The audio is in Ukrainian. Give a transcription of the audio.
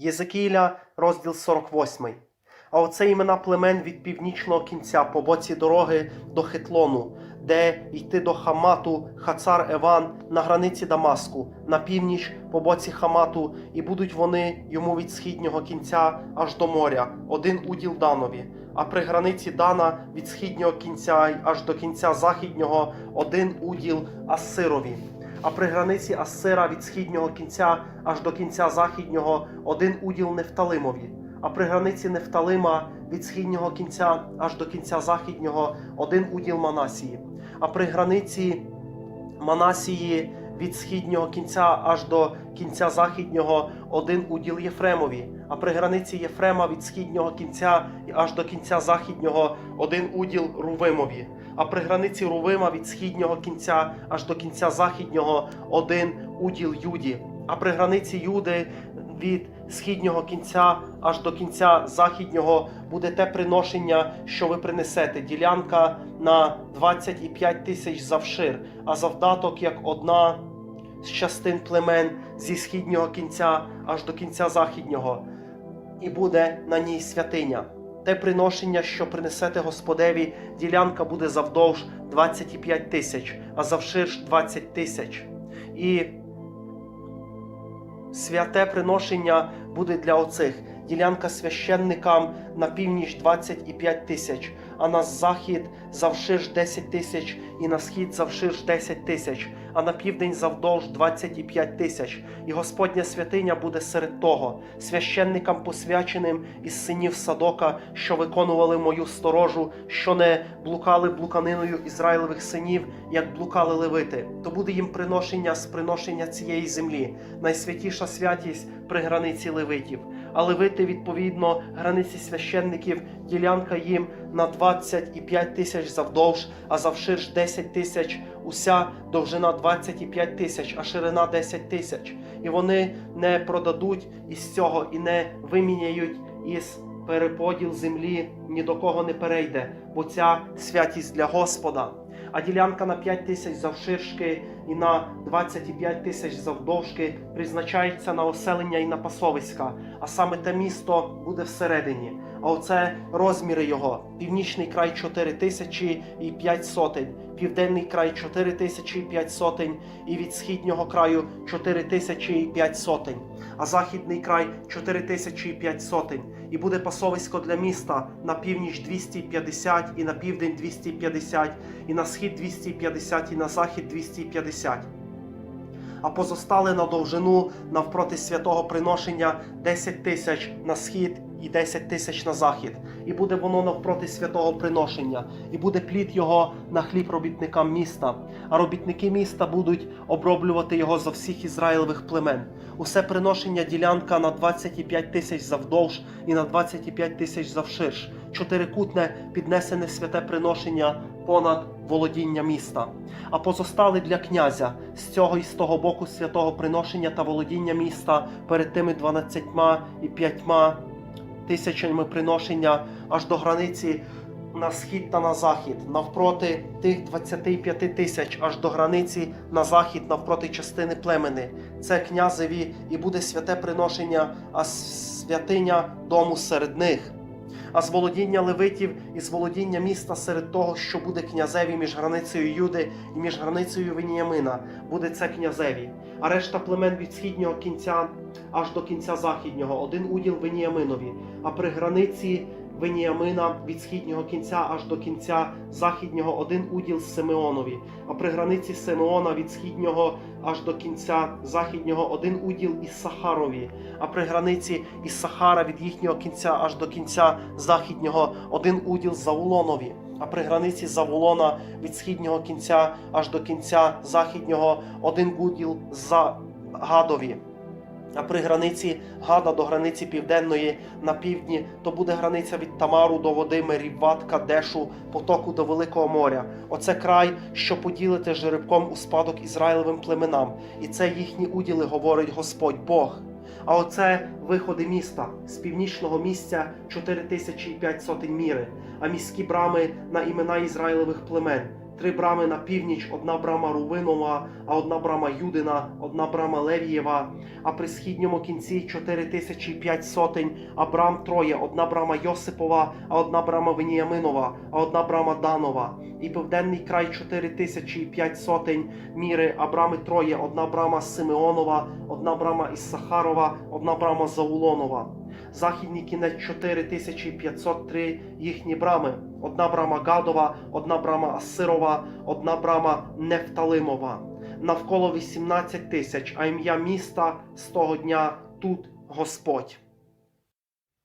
Єзекіля, розділ 48. А оце імена племен від північного кінця по боці дороги до Хитлону, де йти до Хамату, Хацар Еван на границі Дамаску, на північ по боці Хамату, і будуть вони йому від східнього кінця аж до моря, один уділ Данові. А при границі Дана від східнього кінця аж до кінця західнього один уділ Ассирові. А при границі Ассира від східнього кінця аж до кінця західнього один уділ Нефталимові. А при границі Нефталима від східнього кінця аж до кінця західнього один уділ Манасії. А при границі Манасії від східнього кінця аж до кінця західнього один уділ Єфремові. А при границі Єфрема від східнього кінця аж до кінця західнього один уділ Рувимові. А при границі Рувима від східнього кінця аж до кінця західнього один уділ Юді. А при границі Юди від східнього кінця аж до кінця західнього буде те приношення, що ви принесете. Ділянка на 25 тисяч завшир, а завдаток як одна з частин племен зі східнього кінця аж до кінця західнього, і буде на ній святиня. Те приношення, що принесете Господеві, ділянка буде завдовж 25 тисяч, а завширш 20 тисяч. І святе приношення буде для оцих. Ділянка священникам на північ 25 тисяч, а на захід завширш 10 тисяч, і на схід завширш 10 тисяч, а на південь завдовж 25 тисяч. І Господня святиня буде серед того, священникам посвяченим із синів Садока, що виконували мою сторожу, що не блукали блуканиною Ізраїлевих синів, як блукали левити. То буде їм приношення з приношення цієї землі, найсвятіша святість при границі левитів. А левити, відповідно, границі священників, ділянка їм на 25 тисяч завдовж, а завширш 10 тисяч, уся довжина 25 тисяч, а ширина 10 тисяч. І вони не продадуть із цього і не виміняють із переподіл землі, ні до кого не перейде, бо ця святість для Господа. А ділянка на 5 тисяч завширшки і на 25 тисяч завдовжки призначається на оселення і на пасовиська, а саме те місто буде всередині. А оце розміри його: північний край 4 тисячі і 5 сотень, південний край 4 тисячі і 5 сотень, і від східнього краю 4 тисячі і 5 сотень, а західний край 4 тисячі і 5 сотень. І буде пасовисько для міста на північ 250, і на південь 250, і на схід 250, і на захід 250 а позостали на довжину навпроти святого приношення 10 тисяч на схід і 10 тисяч на захід. І буде воно навпроти святого приношення, і буде плід його на хліб робітникам міста. А робітники міста будуть оброблювати його за всіх ізраїлевих племен. Усе приношення ділянка на 25 тисяч завдовж і на 25 тисяч завширш. Чотирикутне піднесене святе приношення понад володіння міста. А позостали для князя з цього і з того боку святого приношення та володіння міста перед тими дванадцятьма і п'ятьма тисячами приношення аж до границі на схід та на захід, навпроти тих 25 тисяч, аж до границі на захід, навпроти частини племени. Це князеві і буде святе приношення, а святиня дому серед них. А з володіння левитів і з володіння міста серед того, що буде князеві між границею Юди і між границею Веніямина, буде це князеві. А решта племен від східнього кінця аж до кінця західнього, один уділ Веніяминові. А при границі Веніямина від східнього кінця аж до кінця західнього один уділ Симеонові. А при границі Симеона від східнього аж до кінця західнього один уділ Іссахарові. А при границі Іссахара від їхнього кінця аж до кінця західнього один уділ Завулонові. А при границі Завулона від східнього кінця аж до кінця західнього один уділ Загадові. А при границі Гада до границі південної на півдні, то буде границя від Тамару до води Меріват, Кадешу, потоку до Великого моря. Оце край, що поділите жеребком у спадок Ізраїлевим племенам, і це їхні уділи, говорить Господь Бог. А оце виходи міста з північного місця 4005 сотень міри, а міські брами на імена Ізраїлевих племен три брами на північ, одна брама Рувинова, а одна брама Юдина, одна брама Левієва, а при східньому кінці чотири тисячі п'ять сотень, а брам троє, одна брама Йосипова, а одна брама Веніяминова, а одна брама Данова, і південний край чотири тисячі п'ять сотень міри, а брами троє, одна брама Симеонова, одна брама Іссахарова, одна брама Заулонова. Західній кінець 4503 їхні брами. Одна брама Гадова, одна брама Асирова, одна брама Нефталимова. Навколо 18 тисяч, а ім'я міста з того дня тут Господь.